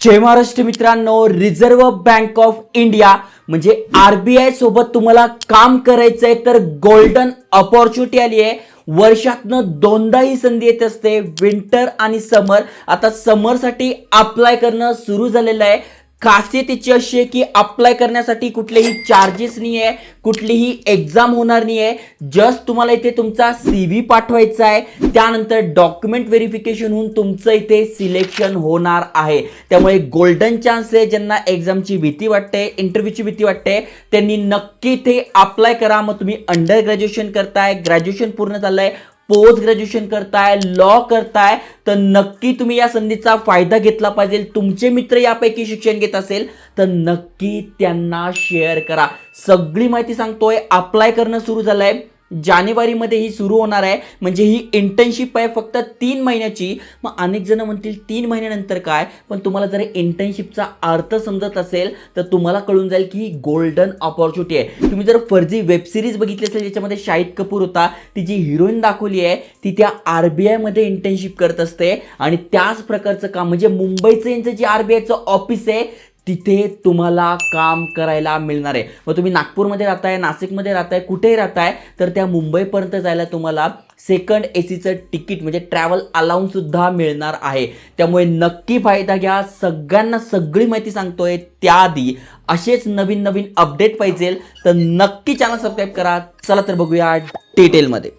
जय महाराष्ट्र मित्रांनो Reserve Bank of India म्हणजे RBI सोबत तुम्हाला काम करायचंय तर गोल्डन अपॉर्च्युनिटी आली आहे. वर्षातनं दोनदा ही संधी येत असते विंटर आणि समर आता समरसाठी अप्लाय करणं सुरू झालेलं आहे. खासियत त्याची अशी आहे की अप्लाय करण्यासाठी कुठलेही चार्जेस नाही आहे कुठलीही एक्झाम होणार नाही आहे जस्ट तुम्हाला इथे तुमचा सी व्ही पाठवायचा आहे. त्यानंतर डॉक्युमेंट व्हेरिफिकेशन होऊन तुमचं इथे सिलेक्शन होणार आहे. त्यामुळे गोल्डन चान्स आहे ज्यांना एक्झामची भीती वाटते इंटरव्ह्यूची भीती वाटते त्यांनी नक्की इथे अप्लाय करा. मग तुम्ही अंडर ग्रॅज्युएशन करताय ग्रॅज्युएशन पूर्ण झालंय पोस्ट ग्रॅज्युएशन करताय लॉ करताय तर नक्की तुम्ही या संधीचा फायदा घेतला पाहिजे. तुमचे मित्र यापैकी शिक्षण घेत असेल तर नक्की त्यांना शेअर करा. सगळी माहिती सांगतोय अप्लाय करणं सुरू झालंय. जानेवारीमध्ये ही सुरू होणार आहे. म्हणजे ही इंटर्नशिप आहे फक्त तीन महिन्याची. मग अनेक जण म्हणतील तीन महिन्यानंतर काय? पण तुम्हाला जर इंटर्नशिपचा अर्थ समजत असेल तर तुम्हाला कळून जाईल की गोल्डन ऑपॉर्च्युनिटी आहे. तुम्ही जर फर्जी वेब सिरीज बघितली असेल ज्याच्यामध्ये शाहिद कपूर होता ती जी हिरोईन दाखवली आहे ती त्या आर बी आयमध्ये इंटर्नशिप करत असते. आणि त्याच प्रकारचं काम म्हणजे मुंबईचं यांचं जे आर बी आयचं ऑफिस आहे तिथे तुम्हाला काम करायला मिळणार आहे. मग तुम्ही नागपूरमध्ये राहताय नाशिकमध्ये राहताय कुठेही राहताय तर त्या मुंबईपर्यंत जायला तुम्हाला सेकंड ए सीचं तिकीट म्हणजे ट्रॅव्हल अलाउन्ससुद्धा मिळणार आहे. त्यामुळे नक्की फायदा घ्या. सगळ्यांना सगळी माहिती सांगतोय त्याआधी. असेच नवीन नवीन अपडेट पाहिजे तर नक्की चॅनल सबस्क्राईब करा. चला तर बघूया डिटेलमध्ये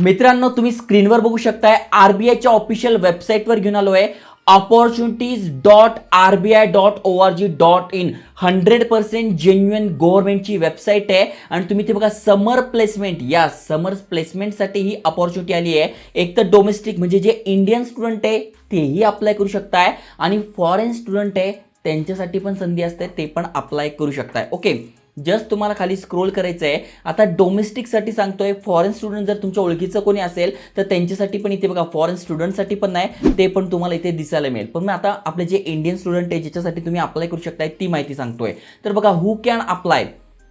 मित्रांनो तुम्ही स्क्रीनवर बघू शकताय आरबीआयच्या ऑफिशियल वेबसाईटवर घेऊन आलो आहे opportunities dot R B I dot O R G dot in hundred percent genuine गव्हर्नमेंटची website आहे. आणि तुम्ही ते बघा समर प्लेसमेंट या समर प्लेसमेंटसाठी ही अपॉर्च्युनिटी आली आहे. एक तर डोमेस्टिक म्हणजे जे इंडियन स्टुडंट आहे तेही अप्लाय करू शकताय. आणि फॉरेन स्टुडंट आहे त्यांच्यासाठी पण संधी असते ते पण अप्लाय करू शकताय. ओके जस्ट तुम्हाला खाली स्क्रोल करायचं आहे आता डोमेस्टिकसाठी सांगतोय फॉरेन स्टुडंट जर तुमच्या ओळखीचं कोणी असेल तर त्यांच्यासाठी पण इथे बघा फॉरेन स्टुडंटसाठी पण नाही ते पण तुम्हाला इथे दिसायला मिळेल. पण मी आता आपले जे इंडियन स्टुडंट आहे ज्याच्यासाठी तुम्ही अप्लाय करू शकताय ती माहिती सांगतोय. तर बघा हू कॅन अप्लाय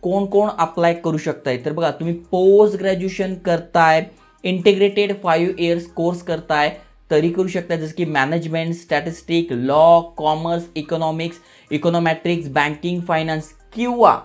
कोण कोण अप्लाय करू शकताय? तर बघा तुम्ही पोस्ट ग्रॅज्युएशन करताय इंटिग्रेटेड फाईव्ह इयर्स कोर्स करताय तरी करू शकता जसं की management statistic law commerce economics econometrics banking finance किंवा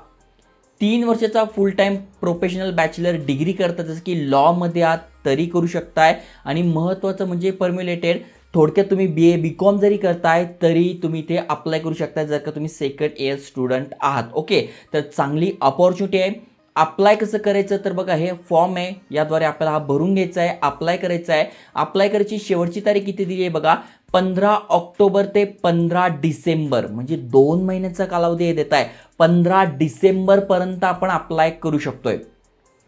तीन वर्षाचा full time professional bachelor degree करता जसं की लॉमध्ये आहात तरी करू शकताय. आणि महत्त्वाचं म्हणजे परम्युलेटेड थोडक्यात तुम्ही बी ए बी कॉम जरी करताय तरी तुम्ही ते अप्लाय करू शकताय जर का तुम्ही सेकंड इयर स्टुडंट आहात. ओके तर चांगली अपॉर्च्युनिटी आहे. अप्लाय कसं करायचं? तर बघा हे फॉर्म आहे. याद्वारे आपल्याला हा भरून घ्यायचा आहे. अप्लाय करायचा आहे. अप्लाय करायची शेवटची तारीख किती दिली आहे बघा? पंधरा ऑक्टोबर ते पंधरा डिसेंबर. म्हणजे दोन महिन्याचा कालावधी हे देत आहे. पंधरा डिसेंबरपर्यंत आपण अप्लाय करू शकतोय.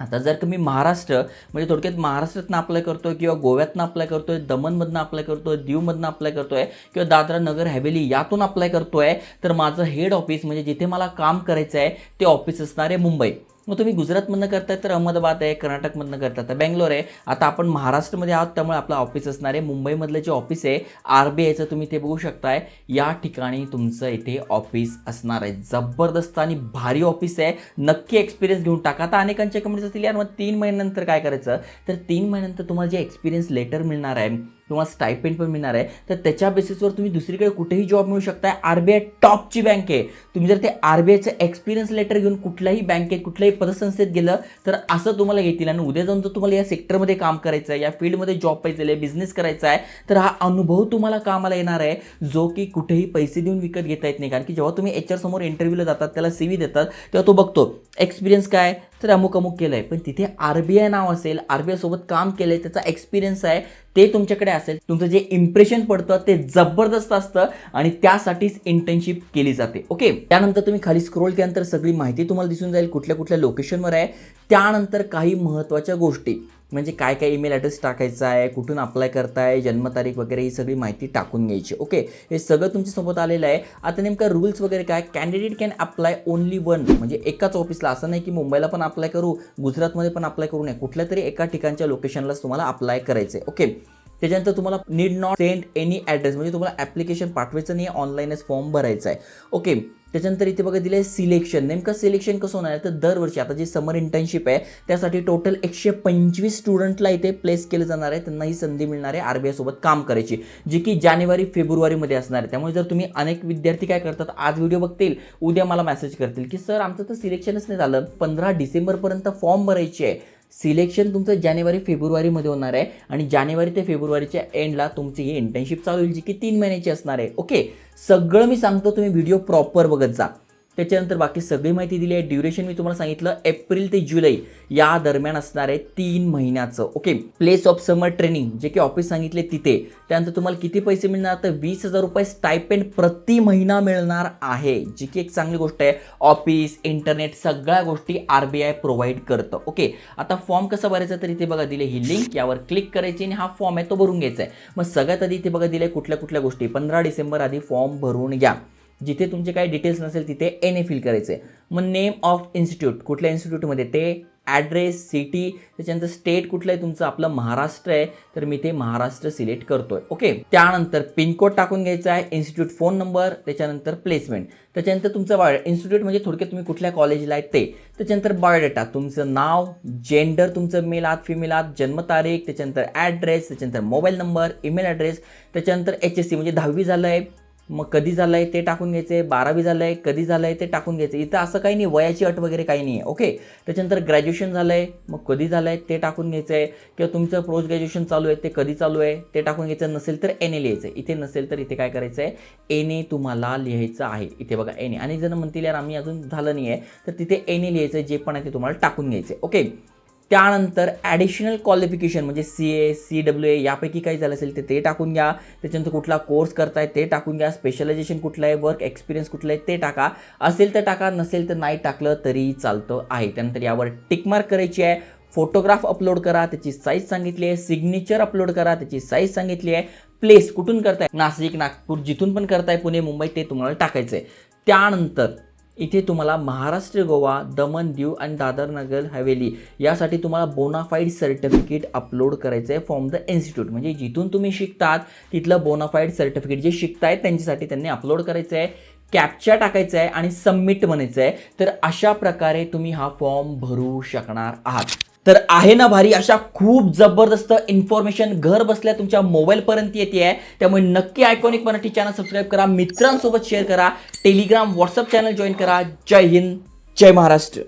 आता जर का मी महाराष्ट्र म्हणजे थोडक्यात महाराष्ट्रातनं अप्लाय करतोय किंवा गोव्यातनं अप्लाय करतोय दमनमधनं अप्लाय करतोय दीवमधनं अप्लाय करतोय किंवा दादरा नगर हवेली यातून अप्लाय करतोय तर माझं हेड ऑफिस म्हणजे जिथे मला काम करायचं आहे ते ऑफिस असणार आहे मुंबई. मग तुम्ही गुजरातमधनं करताय तर अहमदाबाद आहे कर्नाटकमधनं करताय. तर बँगलोर आहे. आता आपण महाराष्ट्रमध्ये आहोत त्यामुळे आपलं ऑफिस असणार आहे. मुंबईमधलं जे ऑफिस आहे आर बी आयचं तुम्ही ते बघू शकताय. या ठिकाणी तुमचं इथे ऑफिस असणार आहे. जबरदस्त आणि भारी ऑफिस आहे. नक्की एक्सपिरियन्स घेऊन टाका. आता अनेकांच्या कमेंट्स असतील यार मग तीन महिन्यानंतर काय करायचं? तर तीन महिन्यानंतर तुम्हाला जे एक्सपिरियन्स लेटर मिळणार आहे तुम्हाला स्टायपेंड पण मिळणार आहे. तर त्याच्या बेसिसवर तुम्ही दुसरीकडे कुठेही जॉब मिळू शकता आर बी आय टॉपची बँक आहे. तुम्ही जर ते आर बी आयचं एक्सपिरियन्स लेटर घेऊन कुठल्याही बँकेत कुठल्याही पदसंस्थेत गेलं तर असं तुम्हाला घेतील आणि उद्या जाऊन जर तुम्हाला या सेक्टरमध्ये काम करायचं आहे या फील्डमध्ये जॉब पाहिजे आहे बिझनेस करायचा आहे तर हा अनुभव तुम्हाला कामाला येणार आहे जो की कुठेही पैसे देऊन विकत घेता येत नाही. कारण की जेव्हा तुम्ही एच आर समोर इंटरव्ह्यूला जातात त्याला सी व्ही देतात तेव्हा तो बघतो एक्सपिरियन्स काय? तर अमुक अमुक केलं आहे पण तिथे आर बी आय नाव असेल आर बी आयसोबत काम केलं आहे त्याचा एक्सपिरियन्स आहे ते तुमच्याकडे असेल तुमचं जे इम्प्रेशन पडतं ते जबरदस्त असतं आणि त्यासाठीच इंटर्नशिप केली जाते. ओके त्यानंतर तुम्ही खाली स्क्रोल केल्यानंतर सगळी माहिती तुम्हाला दिसून जाईल कुठल्या कुठल्या लोकेशनवर आहे. त्यानंतर काही महत्त्वाच्या गोष्टी. म्हणजे काय काय ईमेल ॲड्रेस टाकायचा आहे कुठून अप्लाय करताय जन्मतारीख वगैरे ही सगळी माहिती टाकून घ्यायची ओके हे सगळं तुमच्यासोबत आलेलं आहे. आता नेमका रूल्स वगैरे काय? Candidate can apply only one म्हणजे एकाच ऑफिसला असं नाही की मुंबईला पण अप्लाय करू गुजरातमध्ये पण अप्लाय करू नये. कुठल्या तरी एका ठिकाणच्या लोकेशनलाच तुम्हाला अप्लाय करायचं आहे ओके त्याच्यानंतर तुम्हाला need not send any address म्हणजे तुम्हाला ॲप्लिकेशन पाठवायचं नाही ऑनलाईनच फॉर्म भरायचा आहे ओके त्याच्यानंतर इथे बघा दिलं आहे सिलेक्शन नेमकं सिलेक्शन कसं होणार आहे? तर दरवर्षी आता जी समर इंटर्नशिप आहे त्यासाठी टोटल एकशे पंचवीस स्टुडंटला इथे प्लेस केलं जाणार आहे. त्यांना ही संधी मिळणार आहे आर बी आयसोबत काम करायची जी की जानेवारी फेब्रुवारीमध्ये असणार आहे. त्यामुळे जर तुम्ही अनेक विद्यार्थी काय करतात आज व्हिडिओ बघतील उद्या मला मेसेज करतील की सर आमचं तर सिलेक्शनच नाही झालं. पंधरा डिसेंबरपर्यंत फॉर्म भरायचे आहे. सिलेक्शन तुमचं जानेवारी फेब्रुवारीमध्ये होणार आहे. आणि जानेवारी ते फेब्रुवारीच्या एंडला तुमची ही इंटर्नशिप चालू होईल जी की तीन महिन्याची असणार आहे. ओके सगळं मी सांगतो तुम्ही व्हिडिओ प्रॉपर बघत जा. त्याच्यानंतर बाकी सगळी माहिती दिली आहे. ड्युरेशन मी तुम्हाला सांगितलं एप्रिल ते जुलै या दरम्यान असणार आहे तीन महिन्याचं. Okay place of summer training जे की ऑफिस सांगितले तिथे. त्यानंतर तुम्हाला किती पैसे मिळणार? तर वीस हजार रुपये स्टायपेंड प्रति महिना मिळणार आहे. जी की एक चांगली गोष्ट आहे. ऑफिस इंटरनेट सगळ्या गोष्टी आर बी आय प्रोव्हाइड करतं. ओके आता फॉर्म कसा भरायचा तर इथे बघा दिले ही लिंक यावर क्लिक करायची आणि हा फॉर्म आहे तो भरून घ्यायचा आहे. मग सगळ्यात आधी इथे बघा दिले कुठल्या कुठल्या गोष्टी. पंधरा डिसेंबर आधी फॉर्म भरून घ्या. जिथे तुमचे काही डिटेल्स नसेल तिथे एन ए फिल आहे मग नेम ऑफ इन्स्टिट्यूट कुठल्या इन्स्टिट्यूटमध्ये ते ॲड्रेस सिटी त्याच्यानंतर स्टेट कुठलं आहे तुमचं? आपलं महाराष्ट्र आहे. तर मी ते महाराष्ट्र सिलेक्ट करतोय. ओके त्यानंतर पिनकोड टाकून घ्यायचा आहे इन्स्टिट्यूट फोन नंबर त्याच्यानंतर प्लेसमेंट त्याच्यानंतर तुमचं बायो इन्स्टिट्यूट म्हणजे थोडक्यात तुम्ही कुठल्या कॉलेजला आहे ते. त्याच्यानंतर बायोडेटा तुमचं नाव जेंडर तुमचं मेल आहात फिमेल आहात जन्मतारीख त्याच्यानंतर ॲड्रेस त्याच्यानंतर मोबाईल नंबर ईमेल ॲड्रेस त्याच्यानंतर एच एस सी म्हणजे दहावी झालं आहे मग कधी झालं आहे ते टाकून घ्यायचं आहे बारावी झालं आहे कधी झालं आहे ते टाकून घ्यायचं इथं असं काही नाही वयाची अट वगैरे काही नाही आहे ओके त्याच्यानंतर ग्रॅज्युएशन झालं आहे मग कधी झालं आहे ते टाकून घ्यायचं आहे किंवा तुमचं पोस्ट ग्रॅज्युएशन चालू आहे ते कधी चालू आहे? ते टाकून घ्यायचं नसेल तर एन ए लिहायचं आहे इथे नसेल तर इथे काय करायचं आहे एन ए तुम्हाला लिहायचं आहे. इथे बघा एन ए आणि जर म्हणतील यार आम्ही अजून झालं नाही आहे तर तिथे एन ए लिहायचं आहे जे पण आहे ते तुम्हाला टाकून घ्यायचं आहे ओके त्यानंतर ॲडिशनल क्वालिफिकेशन म्हणजे C A C W A यापैकी काही झालं असेल तर ते टाकून घ्या. त्याच्यानंतर कुठला कोर्स करताय ते टाकून घ्या. स्पेशलायझेशन कुठलं आहे वर्क एक्सपिरियन्स कुठलं आहे ते टाका. असेल तर टाका नसेल तर नाही टाकलं तरी चालतं आहे. त्यानंतर यावर टिकमार्क करायची आहे. फोटोग्राफ अपलोड करा त्याची साईज सांगितली आहे. सिग्नेचर अपलोड करा त्याची साईज सांगितली आहे. प्लेस कुठून करताय? नाशिक नागपूर जिथून पण करताय पुणे मुंबई ते तुम्हाला टाकायचं आहे त्यानंतर इथे तुम्हाला महाराष्ट्र गोवा दमन दीव आणि दादर नगर हवेली यासाठी तुम्हाला बोनाफाईड सर्टिफिकेट अपलोड करायचं आहे फ्रॉम द इन्स्टिट्यूट म्हणजे जिथून तुम्ही शिकतात तिथलं बोनाफाईड सर्टिफिकेट जे शिकतायत त्यांच्यासाठी त्यांनी अपलोड करायचं आहे कॅप्चा टाकायचं आहे आणि सबमिट म्हणायचं आहे तर अशा प्रकारे तुम्ही हा फॉर्म भरू शकणार आहात. तर आहे ना भारी अशा खूप जबरदस्त इन्फॉर्मेशन घर बसल्या तुमच्या मोबाईलपर्यंत येते आहे. त्यामुळे नक्की आयकॉनिक मराठी चॅनल सबस्क्राईब करा. मित्रांसोबत शेअर करा. टेलिग्राम व्हॉट्सअप चॅनल जॉईन करा. जय हिंद जय महाराष्ट्र.